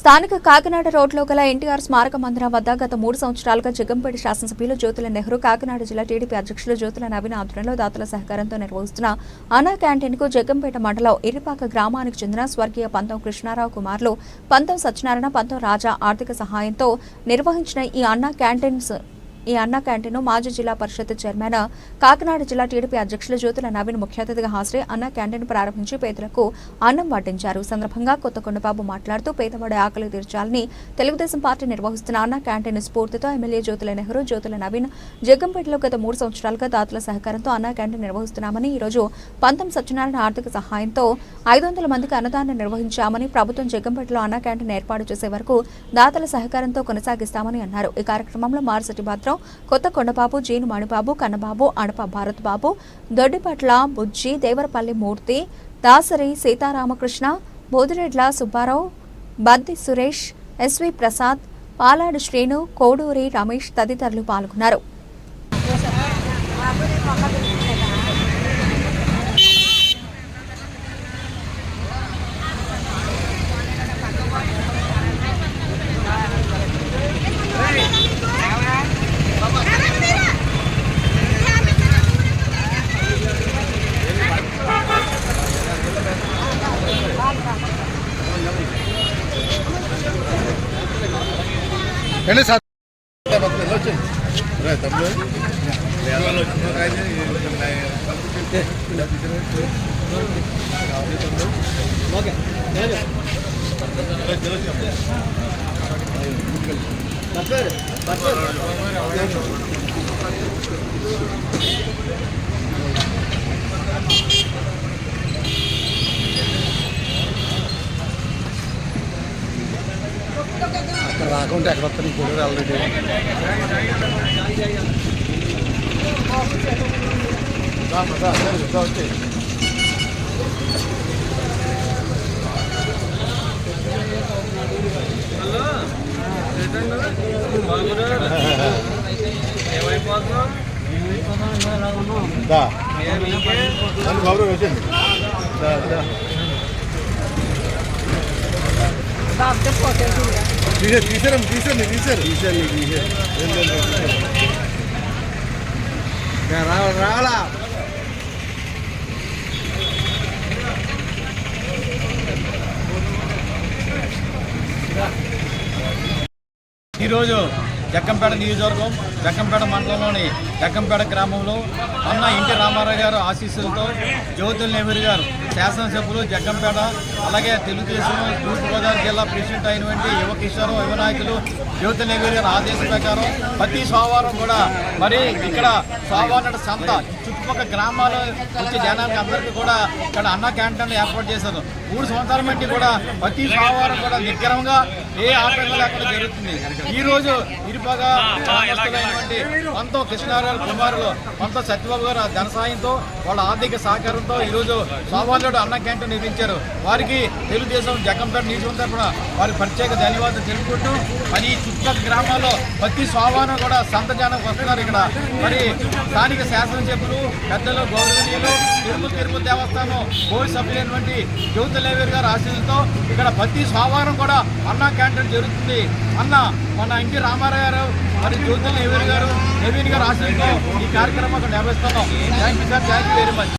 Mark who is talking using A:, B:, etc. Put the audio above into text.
A: స్థానిక కాకినాడ రోడ్లో గల ఎన్టీఆర్ స్మారక మందిరం వద్ద గత మూడు సంవత్సరాలుగా జగ్గంపేట శాసనసభ్యులు జ్యోతుల నెహ్రూ కాకినాడ జిల్లా టీడీపీ అధ్యక్షులు జ్యోతుల నవీన్ ఆధ్వర్యంలో దాతల సహకారంతో నిర్వహిస్తున్న అన్నా క్యాంటీన్కు జగ్గంపేట మండలం ఇరిపాక గ్రామానికి చెందిన స్వర్గీయ పంతం కృష్ణారావు కుమార్లు పంతం సత్యనారాయణ పంతం రాజా ఆర్థిక సహాయంతో నిర్వహించిన ఈ అన్నా క్యాంటీన్స్ ఈ అన్న క్యాంటీన్ మాజీ జిల్లా పరిషత్ చైర్మన్ కాకినాడ జిల్లా టీడీపీ అధ్యక్షులు జ్యోతుల నవీన్ ముఖ్య అతిథిగా హాజరై అన్న క్యాంటీన్ ప్రారంభించి పేదలకు అన్నం వడ్డించారు. సందర్భంగా కొత్తకొండబాబు మాట్లాడుతూ పేదవాడి ఆకలి తీర్చాలని తెలుగుదేశం పార్టీ నిర్వహిస్తున్న అన్న క్యాంటీన్ స్ఫూర్తితో ఎమ్మెల్యే జ్యోతుల నెహ్రూ జ్యోతుల నవీన్ జగ్గంపేటలో గత మూడు సంవత్సరాలుగా దాతల సహకారంతో అన్న క్యాంటీన్ నిర్వహిస్తున్నామని ఈ రోజు పంతం సత్యనారాయణ ఆర్థిక సహాయంతో ఐదు వందల మందికి అన్నదానం నిర్వహించామని ప్రభుత్వం జగ్గంపేటలో అన్న క్యాంటీన్ ఏర్పాటు చేసే వరకు దాతల సహకారంతో కొనసాగిస్తామని అన్నారు. ఈ కార్యక్రమంలో మారుసటి భద్రం కొత్త కొండబాబు జీను మణిబాబు కన్నబాబు అడప భారత్ బాబు దొడ్డిపట్ల బుజ్జి దేవరపల్లి మూర్తి దాసరి సీతారామకృష్ణ బోదిరెడ్ల సుబ్బారావు బద్ది సురేష్ ఎస్వి ప్రసాద్ పాలాడు శ్రీను కోడూరి రమేష్ తదితరులు పాల్గొన్నారు.
B: వెళ్ళి సార్ అక్కడ రాకుంటే ఎక్కడ వస్తాను కూడా ఆల్రెడీ వచ్చే దా. నన్ను బాబు వచ్చేయండి దా దా. తీసారు తీసారమ్మ తీసారు తీసారు తీసారు తీసారు రావాలా రావాలా
C: ఈరోజు జక్కంపేట నియోజకవర్గం జక్కంపేట మండలంలోని జక్కంపేట గ్రామంలో అన్న ఇంటి రామారావు గారు ఆశీస్సులతో జ్యోతుల నెహ్రూ గారు శాసనసభ్యులు జగ్గంపేట అలాగే తెలుగుదేశం తూర్పుగోదావరి జిల్లా ప్రెసిడెంట్ అయినటువంటి యువ కిషోరం యువ నాయకులు జ్యోతుల నెహ్రూ గారి ఆదేశం ప్రకారం ప్రతి సోమవారం కూడా మరి ఇక్కడ సోమవారం సంత చుట్టుపక్కల గ్రామాలు వచ్చే జనానికి అందరికీ కూడా ఇక్కడ అన్న క్యాంటీన్లు ఏర్పాటు చేశారు. మూడు సంవత్సరాల నుండి కూడా ప్రతి సోమవారం కూడా నిగ్రహంగా ఏ ఆటంకం లేకుండా జరుగుతుంది. ఈరోజు ఇరు గ్రామస్తులైనటువంటి పంతో కృష్ణారావు కుమారులు పంతో సత్యబాబు గారు ధన సాయంతో వాళ్ళ ఆర్థిక సహకారంతో ఈరోజు సోమవారం అన్న క్యాంటీన్ నిర్మించారు. వారికి తెలుగుదేశం జగ్గంపేట నియోజకవర్గం తరఫున వారికి ప్రత్యేక ధన్యవాదాలు తెలుపుకుంటూ మరి ఈ చుట్టుపక్కల గ్రామాల్లో ప్రతి సోమవారం కూడా సంత జనం వస్తున్నారు ఇక్కడ. మరి స్థానిక శాసనసభ్యులు పెద్దలు గౌరవనీయులు తిరుమల తిరుమల దేవస్థానం బోర్డు సభ్యులైనటువంటి జ్యోతిలేవేరు గారి ఆశీస్సులతో ఇక్కడ ప్రతి సోమవారం కూడా అన్న క్యాంటీన్ జరుగుతుంది. అన్న మన ఇంటి రామారావు గారు మరి జ్యోతి నవీన్ గారు నవీన్ గారు ఆశీస్సులతో ఈ కార్యక్రమం నిర్వహిస్తున్నాం. Thank you sir thank you very much